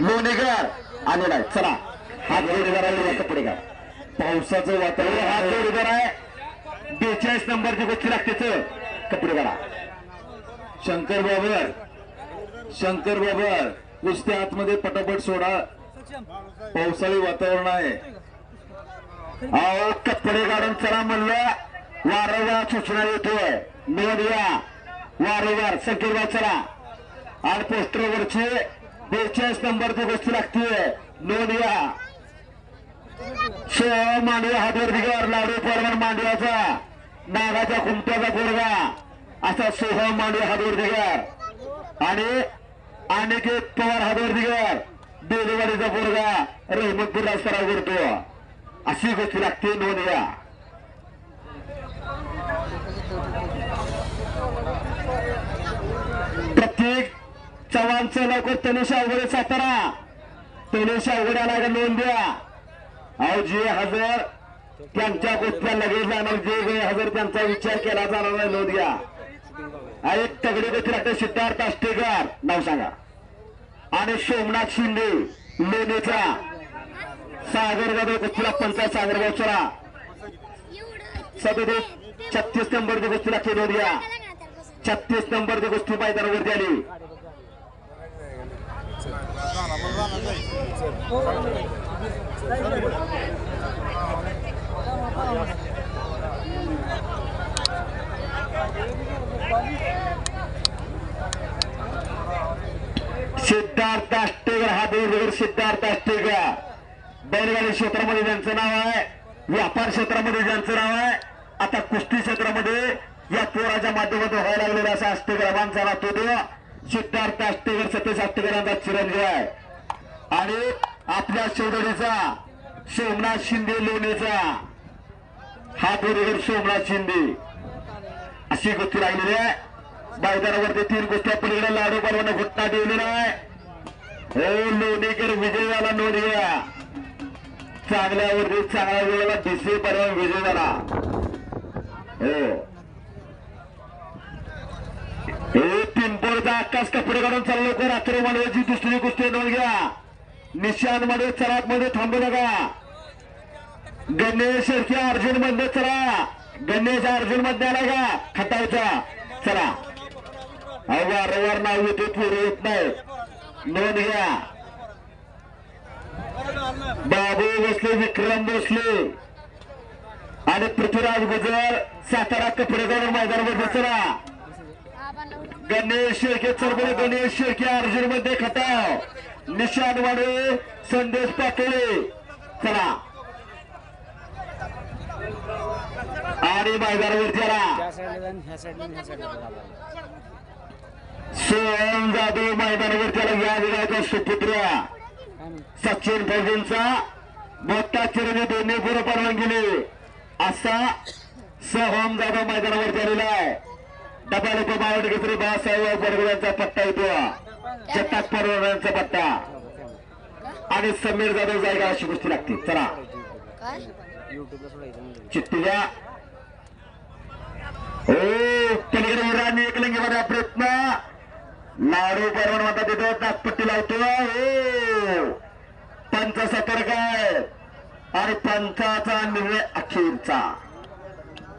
लोणेकर आणि नाही चला. हा जोडीदार आहे कपडे का पावसाचं वातावरण. हा जोडीदार आहे. बेचाळीस नंबरची गोष्टी लागते कपडे घाला शंकर बाबर. शंकर बाबर. कुस्ती आतमध्ये पटापट सोडा. पावसाळी वातावरण आहे. अहो कपडे काढून चला म्हणलं. वारंवार सूचना येतोय. नोंद या वारंवार संकेत चला. आणि पोस्टरवरचे. बेचाळीस नंबरची गोष्टी लागतीये. नोंद सो सोळा मांडवा हातवर दिगावर लाडू परमान मांडवाचा. नागाच्या कुमट्याचा गोरगा असा सोहम मांडवा हातवर दिगार आणि अनिकेत पवार हातवर दिगार बेलेवाडीचा गोरगा रहमतपूर सराव करतो अशी गोष्टी लागते नोंद प्रत्येक चव्हाणचं लवकर तनिष अवघडे सातारा. तनिष अवघड्याला नोंद द्या. अहो जे हजर. त्यांच्या गोष्टीला लगेच जाणार. जे गैरहजर त्यांचा विचार केला जाणार नाही नोंद घ्या. अरे एक तगडी गोष्टी लागते सिद्धार्थ आष्टेकर. नाव सांगा. आणि सोमनाथ शिंदे लोणेचा. सागर गोष्टीला पंचायत सागर गावचरा. सदतीस छत्तीस नंबर गोष्टी लागते नोंद घ्या. छत्तीस नंबरची गोष्टी मैदानावरती आली. सिद्धार्थ आष्टेकर हा देवगड सिद्धार्थ आष्टेकर. बैलगाडी क्षेत्रामध्ये ज्यांचं नाव आहे व्यापार क्षेत्रामध्ये ज्यांचं नाव आहे आता कुस्ती क्षेत्रामध्ये या पोराच्या माध्यमातून व्हायला लागलेला असा आष्टेकर माणसा झाला तो सिद्धार्थ आष्टेकर सतीश आष्टेकर यांचा चिरंजीव आहे. आणि आपल्या शेवडीचा सोमनाथ शिंदे लोणेचा. हा बरोबर सोमनाथ शिंदे. अशी गोष्टी राहिलेली आहे. मैदानावरती तीन गोष्टी पलीकडे लाडू परवाना घटना ठेवलेला आहे हो लोणीकर विजय झाला नोंदूया चांगल्यावरती चांगल्या वेळेला दिसे परवा विजय झाला हो. हे पिंपळचा आकाश कपडे काढून चाललो का रात्र मानवाची दुसरी गोष्टी नोंद घ्या. निशानमध्ये चरात मध्ये थांबू नका. गणेश अर्जुनमध्ये चला. गणेश अर्जुनमध्ये आला का? खटावचा. चला. वारंवार नाव येते पुढे येत नाही. नोंद घ्या. बाबू बसले विक्रम बसले. आणि पृथ्वीराज गुजर सातारा कपडे काढून मैदानावर चला गणेश शेळके चरबळे गणेश शेळके अर्जुनमध्ये खटाव. निशान वाडे संदेश पाटोळे चला. आणि मैदानावरती आला. सोहम जाधव मैदानावरती आला. या विधायचा सुपुत्र. सचिन फौजींचा मोठा चिरंजीव दोन्ही गुरु गेले. असा सोहम जाधव मैदानावरती आलेला आहे. डबल उपमावट घेतली. बाळासाहेब बडगुड्यांचा पट्टा येतो जगताप परवानांचा पट्टा आणि समीर जाधव जायगा अशी गोष्टी लागते. चला. द्या हो पलीकडे इराणी एकलिंगीमध्ये प्रयत्न. लाडू परवान म्हणतात तिथं नागपट्टी लावतो. हो. पंच सतर्क आहे. आणि पंचाचा निर्णय अखेरचा.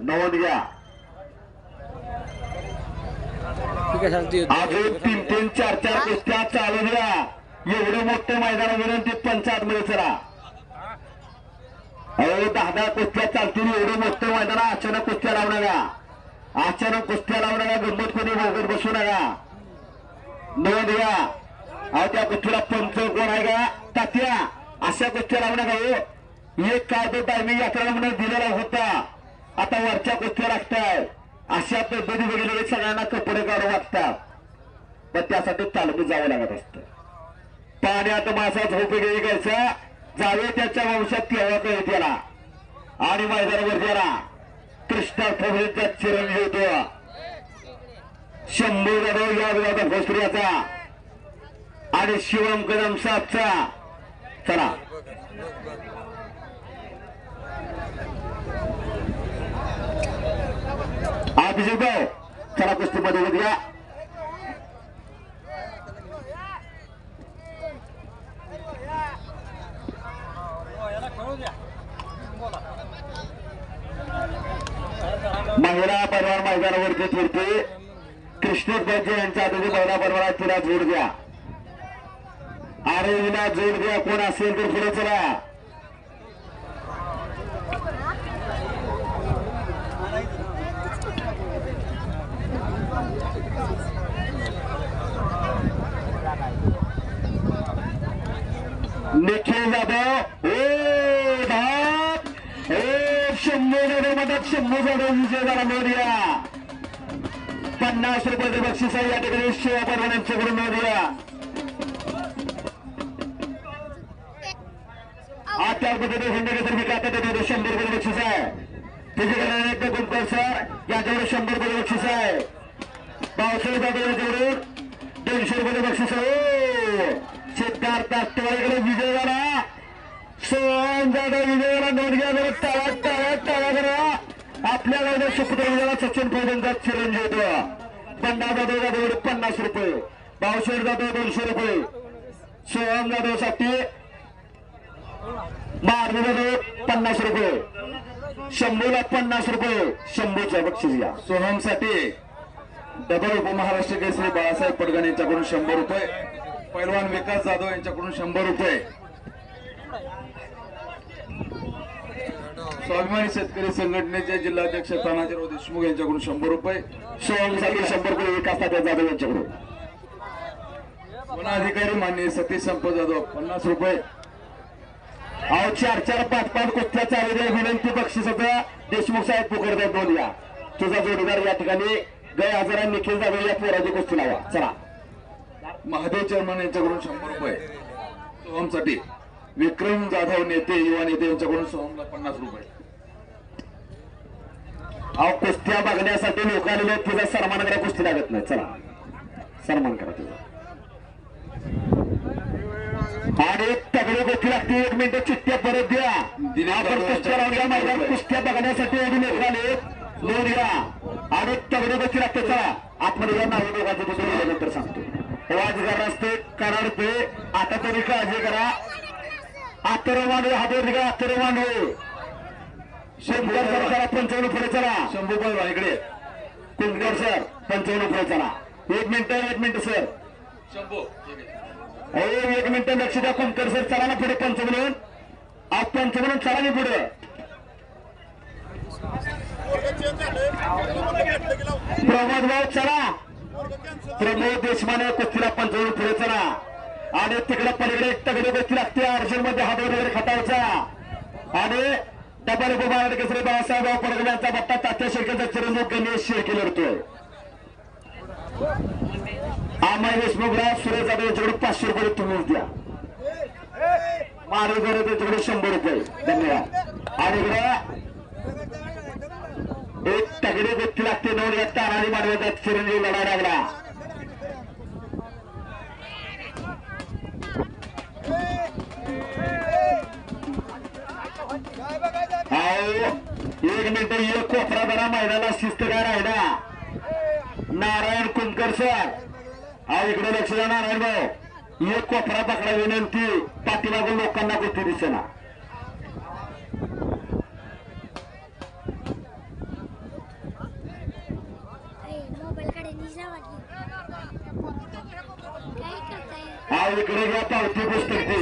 नोंद घ्या अजून तीन तीन चार चार कुस्त्या चालू द्या. एवढं मोठं मैदान विनंती पंचायत मध्ये चला. अहो दहा दहा कुस्त्या चालतील एवढं मोठं मैदान अचानक कुस्त्या लावू नका. अचानक कुस्त्या लावू नका गंमत कोणी वगैरे बसू नका. नोंद घ्या. अहो त्या कुस्तीला पंच कोण आहे का? तात्या अशा कुस्त्या लावू नका हो. एक काय तो टायमिंग यात्रा म्हणून दिलेला होता. आता वरच्या कुस्त्या लागताय अशा पद्धती वगैरे सगळ्यांना कपडे काढू वाटतात पण त्यासाठी तालमीत जावं लागत असतं. पाण्यात मासा झोप घ्यायचा. जावे त्याच्या वंशात केव्हा कळत त्याला? आणि मैदानावर त्याला कृष्णा ठोबळेचा चिरंजीव होतो शंभू जाधव या विवादा भोसऱ्याचा आणि शिवम कदम साहेबचा चला. अभिजित भाऊ चला कुस्तीमध्ये घेऊया. महिला परवार मैदानावरती फिरते. कृष्ण दर्जे यांच्या आधी महिला परवारा तिला जोड द्या. आरे जोड द्या. कोण असेल तर पुढे चला. जाधव म्हणतात शंभू जाधव विजय मोर्या पन्नास रुपयाचे बक्षीस आहे. या ठिकाणी शिवा परवान यांच्याकडून मोर्या आज त्या पद्धतीने हिंदकेसर विकास शंभर रुपये बक्षीस आहे. त्याच्याकडे एक गुंतवणूक सर. याच्यावर शंभर रुपये बक्षीस आहे. पावसाळी जाधव यांच्याकडून दोनशे रुपये बक्षीस आहे. हो. सिद्धार्थ अष्टवाडीकडे विजय झाला सोहन जाधव विजय झाला नोंदघ्या जरा आपल्या गावच्या सुपुत्र सचिन फौजांचा चिरंजीव द्या पन्नास जाधव जाधव पन्नास रुपये. बावशेठ जाधव दोनशे रुपये. सोहम जाधवसाठी मारणी जाधव पन्नास रुपये. शंभूला पन्नास रुपये. शंभूच्या बक्षीस घ्या. सोहमसाठी डबल उपमहाराष्ट्र केसरी बाळासाहेब पडगण यांच्याकडून शंभर रुपये. पैलवान विकास जाधव यांच्याकडून शंभर रुपये. स्वाभिमानी शेतकरी संघटनेचे जिल्हाध्यक्ष तानाजीराव देशमुख यांच्याकडून शंभर रुपये सोहम शंभर रुपये विकास तात्या जाधव यांच्याकडून. वनाधिकारी मान्य सतीश संप जाधव पन्नास रुपये. अहो चार चार पाच पाच कुस्त्या चालू विनंती विनंती बक्षिसाचा देशमुख साहेब पुकडतात दोन या तुझा जोडीदार या ठिकाणी गय हजारा निखिल जाधव या पोराची कुस्ती लावा. चला. महादेव चर्मन यांच्याकडून शंभर रुपये. सोहमसाठी विक्रम जाधव नेते युवा नेते यांच्याकडून सोहमला पन्नास रुपये. अहो कुस्त्या बघण्यासाठी लोक आलेले तुझा सन्मान करा कुस्ती लागत नाही. चला. सन्मान करा तुझा आणि एक तगडी गोष्टी लागते एक मिनिट चिठ्ठ्या परत द्या. आपण कुस्त्या लावल्या मैदान कुस्त्या बघण्यासाठी एवढी लोक आले नोंद घ्या आणि एक तगडी गोष्टी लागते चला. आतमध्ये या नाव दोघांचं दुसरं सांगतो. वाजगार असते कराडते आता तरी काळजी करा. आतर मांडवे हातवर निघा आतर मांडवे शंभर जरा करा पंचावन्न पुढे चला. शंभू पैलवान इकडे. कुंकणर सर पंचावन्न पुढे चला. एक मिनिट एक मिनिट सर. शंभू. हो एक मिनिट लक्ष द्या कुंकण सर चला ना पुढे पंचावन्न आज पंचावन्न चला मी पुढे. प्रमोद भाऊ चला. प्रमोद देशमाने कुस्तीला पंचावन्न पुढे चला. आणि तिकडे पलीकडे एक तगडी गोष्टी लागते. अर्जुनमध्ये हात वगैरे खटायचा आणि डबल गोबाळ केसरी बाळासाहेब पडगल यांचा तात्या शेळकेचा चिरंजीव गणेश शेळके लढतोय. आमाई देशमुखराव सुरेश जाधव यांच्याकडे पाचशे रुपये तुम्हीच द्या. मारेकर त्यांच्याकडे शंभर रुपये. धन्यवाद. आणि इकडे एक तगडी व्यक्ती लागते. दोन या तानाजी मानवाचा चिरंजीव लढा लागला अहो एक मिनिट एक कोपरा जरा मैदानाला शिस्त काय राहिला? नारायण कुंकर सर. हा इकडे लक्ष द्या नारायण भाऊ. एक कोपरा पकडा विनंती. पाठीमागून लोकांना गोष्टी दिसेना मोबाईलकडे निजा वाटली काय करताय अहो इकडे घ्या पावती पुस्तक ती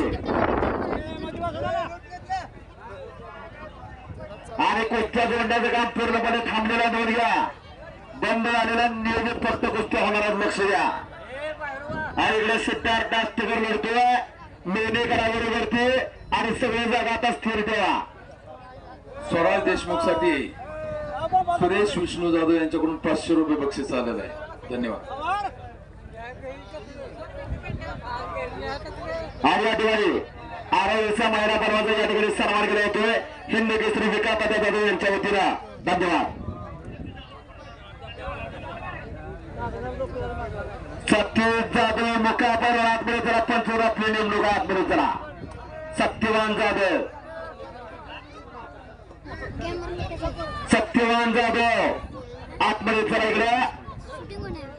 आणि कुस्त्या जोडण्याचं काम पूर्णपणे थांबलेला नोंद घ्या. बंद झालेला नियोजित फक्त कुस्त्या होणार लक्ष द्या. आणि इकडे सिद्धार्थ दास्तीकर लढतोय मेनेकराबरोबरती आणि सगळी जागा आता स्थिर ठेवा. स्वराज देशमुखसाठी सुरेश विष्णू जाधव यांच्याकडून पाचशे रुपये बक्षीस आलेलं आहे. धन्यवाद. आणि या ठिकाणी आरोग्याचा महिला पर्वाचा या ठिकाणी सन्मान केला येतोय हिंद केसरी विकास पदा जाधव यांच्या वतीनं. धन्यवाद. सत्यजित जाधव मुखापर आतमध्ये चला पंचवर आपली नेमणूक आतमध्ये चला. सत्यवान जाधव. सत्यवान जाधव. आतमध्ये चला इकडे.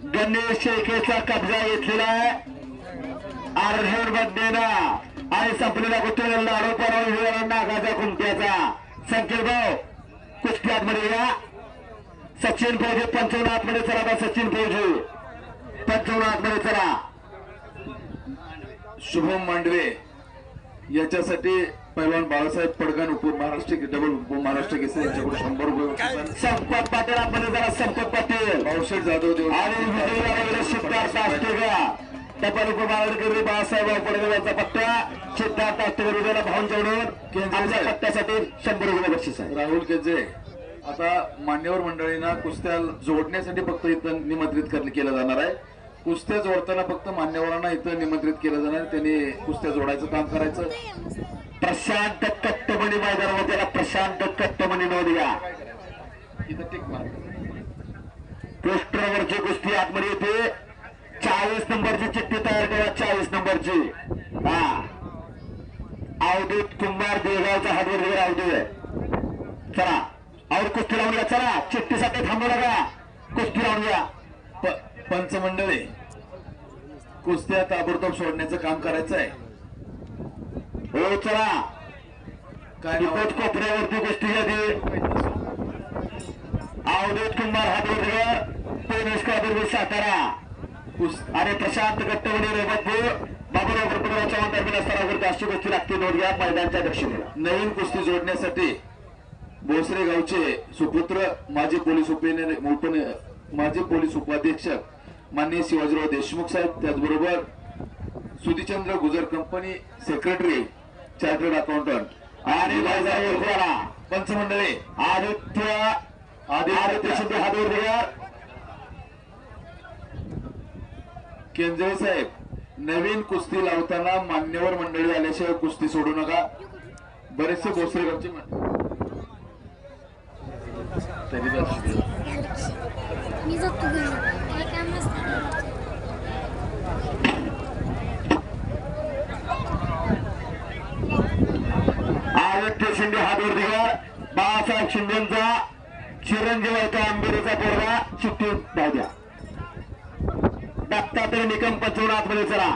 गणेश शेखेचा कब्जा घेतलेला आहे. अर्जुन बंदेना आणि संपलेला लाडू परवा नागाच्या कुंट्याचा संकेत भाऊ कुस्त्यात मध्ये या. सचिन फौजी पंचावन्न आतमध्ये चला आता सचिन फौजी पंचावन्न आतमध्ये चला. शुभम मांडवे याच्यासाठी पैलवान बाळासाहेब पडगण उप महाराष्ट्र डबल उप महाराष्ट्र केसरी यांच्याकडून शंभर रुपये. संपत पाटील आतमध्ये जरा संपत पाटील. भाऊशेठ जाधव देव आणि विजयला वगैरे टपाल उपमावडकरी बाळासाहेब पडवे यांचा पट्टा सिद्धार्थ आष्टेकर विजयला भाऊंच्याकडून आमच्या पट्ट्यासाठी शंभर रुपये बक्षीस आहे. राहुल केजे आता मान्यवर मंडळींना कुस्त्या जोडण्यासाठी फक्त इथं निमंत्रित केलं जाणार आहे. कुस्त्या जोडताना फक्त मान्यवरांना इथं निमंत्रित केलं जाणार. त्यांनी कुस्त्या जोडायचं काम करायचं. प्रशांत कट्टमणी मैदानामध्ये त्याला प्रशांत कट्टमणी नोंद घ्या इथं टिक मार. पोस्टरवरची कुस्ती आतमध्ये येते. चाळीस नंबरची चिठ्ठी तयार करा चाळीस नंबरची. हा. अवधूत कुंभार देगावचा हातवर अवधूत चला. और कुस्ती लावून घ्या चला. चिठ्ठीसाठी थांबू नका. कुस्ती लावून घ्या. पंचमंडळी. कुस्त्या ताबडतोब सोडण्याचं काम करायचं आहे. हो चला. काय आहे? कोपऱ्यावरती कुस्ती घ्या अवधूत कुंभार हातवर सातारा. आणि प्रशांत गट्टवणी रेवतपूर बाबूराव कृपराव चव्हाण टर्मिनल स्तरावरती अशी गोष्टी लागते नोंद घ्या मैदानच्या दक्षिणेला. नवीन कुस्ती जोडण्यासाठी भोसरे गावचे सुपुत्र माजी पोलीस उप माजी पोलीस उपाधीक्षक माननीय शिवाजीराव देशमुख साहेब त्याचबरोबर Sudhichandra Gujar company secretary chartered accountant आणि पंचमंडळी. आदित्य आदित्य शिंदे हातवर घ्या केंद्रे साहेब नवीन कुस्ती लावताना मान्यवर मंडळी आल्याशिवाय कुस्ती सोडू नका. बरेचसे भोसरे गावचे मन- तरी जास्त. मी जातो घरी. काय काम नसतं आदित्य शिंदे हातवर घ्या. बाळासाहेब शिंदेचा चिरंजीव आहे त्या आंबेरीचा पोरगा जाऊ द्या दत्तात्रय निकम पंचावन्न आतमध्ये चला.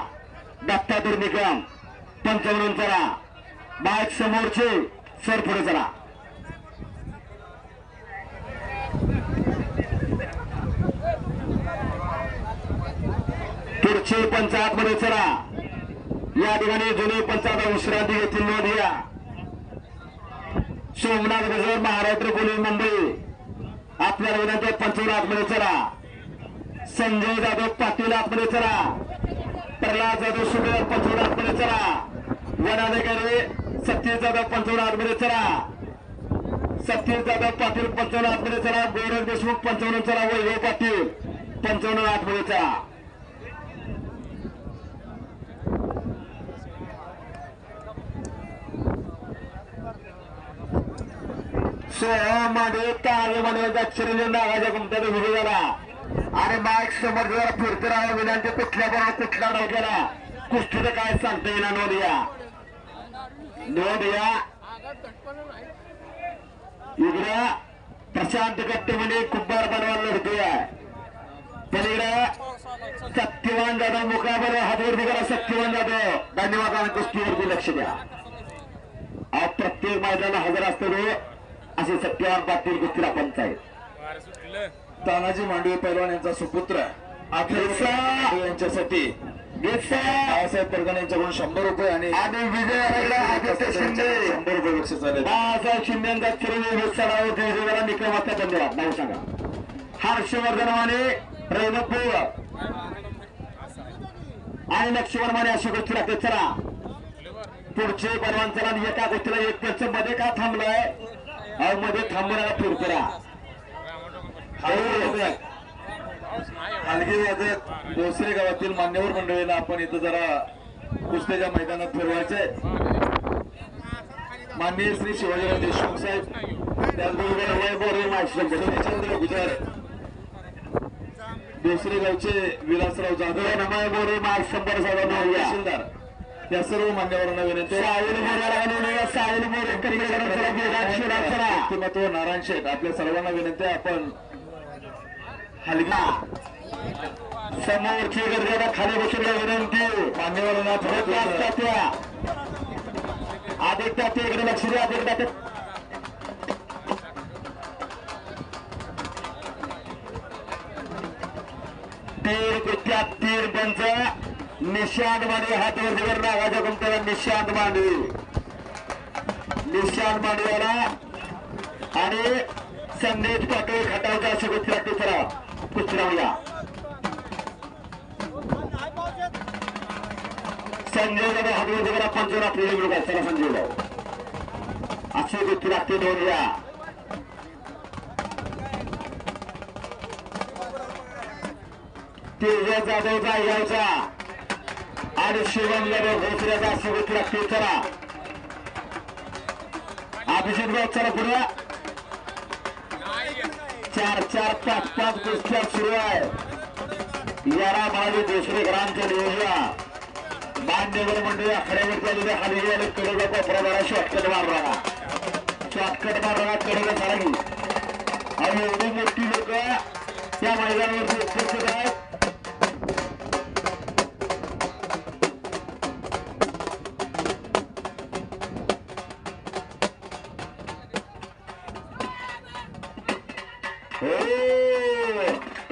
दत्तात्रय निकम पंचावन्न चला. बाईक समोरचे सर पुढे चला. पुढचे पंच आतमध्ये चला. या ठिकाणी जुने पंचायत विश्रांती घेतील नोंद घ्या. सोमनाथ गजर महाराष्ट्र पोलीस मुंबई. आपल्या विनंती आहे, पंचावन्न आतमध्ये चला. संजय जाधव पाटील आतमध्ये चला. प्रल्हाद जाधव सुबेर पंचवड आतमध्ये चला. वनाधिकारी सतीश जाधव पंचवड आतमध्ये चला. सतीश जाधव पाटील पंचावन्न आतमध्ये चला. गौरव देशमुख पंचावन्न चला. वैभव पाटील पंचावन्न आतमध्ये चला. सोहमाने तारेमाने दक्षिण नागाच्या गुमट्याने विजय झाला. आणि माईक समोर जरा फिरते राहा विनंती कुठल्या बरोबर कुठला डाव केला कुस्तीचं काय सांगता येणार नोंद या नोंद या इकडं प्रशांत कट्टेमध्ये म्हणजे कुंभार बनवायला लढतोय. इकडं सत्यवान जाधव मुकाबल हातवरती करा सत्यवान जाधव. धन्यवाद आणि कुस्तीवरती लक्ष द्या. आज प्रत्येक मैदानाला हजर असतो असे सत्यवान पाटील कुस्तीला पंच आहेत. तानाजी मांडवे पैलवान यांचा सुपुत्र. यांच्यासाठी. बाळासाहेब परगण यांच्याकडून शंभर रुपये आणि शिंदे. शंभर रुपये बक्षीस बाळासाहेब शिंदेचा चिरंजीव विस्तारावरती विजयाला निकमाचा धन्यवाद नाव सांगा. हर्षवर्धन माने रेणूपूर आणि लक्ष्मण माने अशी गोष्टी लागते चला. पुढचे परवान चला. एका गोष्टीला एक त्यांचं मध्ये का थांबलंय? मध्ये थांबणारा फिरकरा हलगी वाजत भोसरे गावातील मान्यवर मंडळीला आपण इथं जरा कुस्त्याच्या मैदानात फिरवायचंय. माननीय श्री शिवाजीराव देशमुख साहेब त्याचबरोबर गुजर भोसरे गावचे विलासराव जाधव नमय बोरे मार्ग शंभर साहेब तहसीलदार. या सर्व मान्यवरांना विनंती नारायण शेठ आपल्या सर्वांना विनंती आपण हलगा. समोरची गरजेला खाली बसून विनंती. मान्यवरांना परत त्या आदित्य ते इकडे लक्ष द्या आदित्य ते तीर कुठल्या तीर पंच निशांत मांडवे हात वरतीवर नागाच्या गुमट्याला निशांत मांडवे. निशांत मांडवेला आणि संदेश पाटील खटावचा अशी तिसरा. लागते संजय दादा हात वरतीवर पंच आपले निवडून चला संजय भाऊ. असे कुस्ती लागते दोन या तेजा जाधवचा यायचा आणि शिवम यादव भोसऱ्याचा शिवत लागते चला. अभिषेक भाऊ चला पुढे. चार चार पाच पाच कुस्त्या सुरू आहे यारा माझे दुसरे ग्रामचे नियोजन मान्यवर मंडळी आखड्यावरती आलेले खाली गेले कडे कोपरा मारा शॉर्टकट मारला शॉर्टकट मारला कडे झाला की आणि एवढी मोठी लोक त्या मैदानावरती उपस्थित आहेत.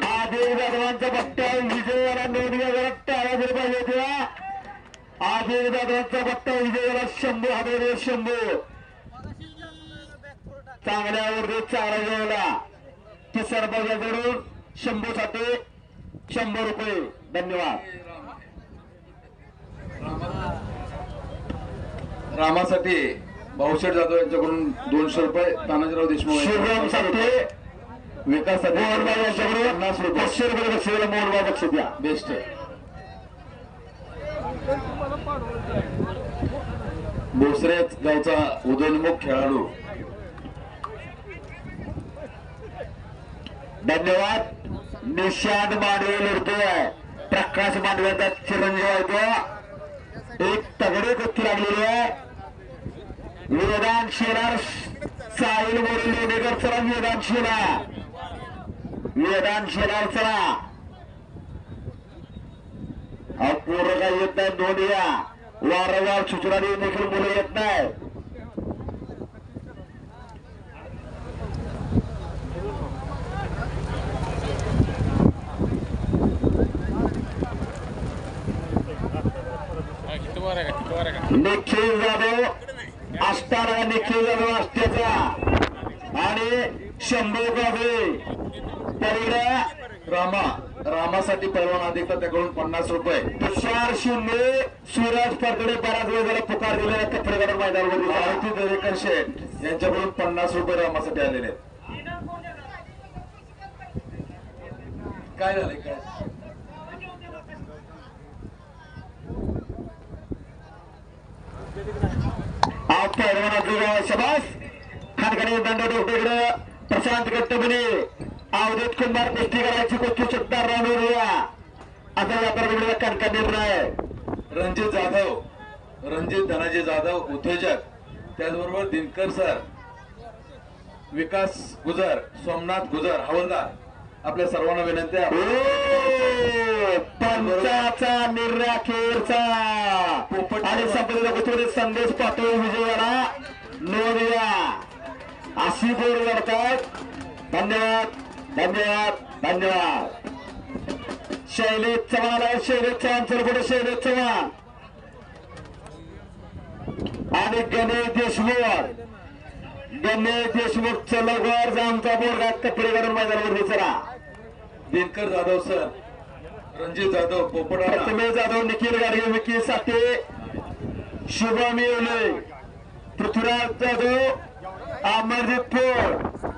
आदिल जाधवांचा पट्टा विजयाला नोंदवायला टाळा जर पाहिजे आदिल जाधवांचा पट्टा विजयाला शंभू हजार शंभू. चांगल्यावरती चारा जेवला ती सरपंचाकडून शंभू साठी शंभर रुपये. धन्यवाद. रामासाठी भाऊशेठ जाधव यांच्याकडून दोनशे रुपये तानाजीराव देशमुख विकास मोहनबाई यांच्याकडून पन्नास रुपये पाचशे रुपये बक्षीला लक्ष द्या बेस्ट आहे भोसरेच गावचा उदयनमुख खेळाडू. धन्यवाद. निषाद मांडवे लढतोय. प्रकाश मांडव्याचा चिरंजीव आहे तो. एक तगडी कुस्ती लागलेली आहे. वेदांत शेलार साहिल मोरे लोणेकर चला वेदांत शेला वेदांत शेलार चला अहो पोरं काही येत नाही दोन्ही या. वारंवार सूचना देऊन देखील मुलं येत नाही. निखिल जाधव असताना निखिल जाधव असत्याचा आणि शंभू गावे पलीकडे रामा. रामासाठी परवाना अधिकार त्याकडून पन्नास रुपये. तुषार शिंदे सूरज परकडे बराच वेळ झाला पुकार दिलेला पत्रकार मैदानावर आरती दरेकर शेठ यांच्याकडून पन्नास रुपये रामासाठी आलेले काय झालंय? काय? आज पैलवानाचं गाव शबास खानकडे दंड डोक्याकडे प्रशांत गट्टबने. अवधूत कुंभार कुस्ती करायची कुस्ती सुद्धा रानूया आता व्यापार कणका निर्णय रणजित जाधव रणजित धनाजी जाधव उद्योजक त्याचबरोबर दिनकर सर विकास गुजर सोमनाथ गुजर हवलदार आपल्या सर्वांना विनंती आहे. पंचाचा निर्णय अखेरचा पोपट- आणि संपलेल्या गोष्टीमध्ये संदेश पाठवून विजयाला नोंदूया अशी बोर लढतात धन्यवाद. धन्यवाद धन्यवाद. शैलेश चव्हाण आहे शैलेश चव्हाण चलपुढे शैलेश चव्हाण. आणि गणेश देशमुख. गणेश देशमुख चलगवर जामचा बोर्ड कपडे काढून मैदानावर चला. दिनकर जाधव सर रणजित जाधव पोपटाणा प्रथमेश जाधव निखिल गाडगे विकी साठे. शुभम येवले. पृथ्वीराज जाधव अमरजित फोड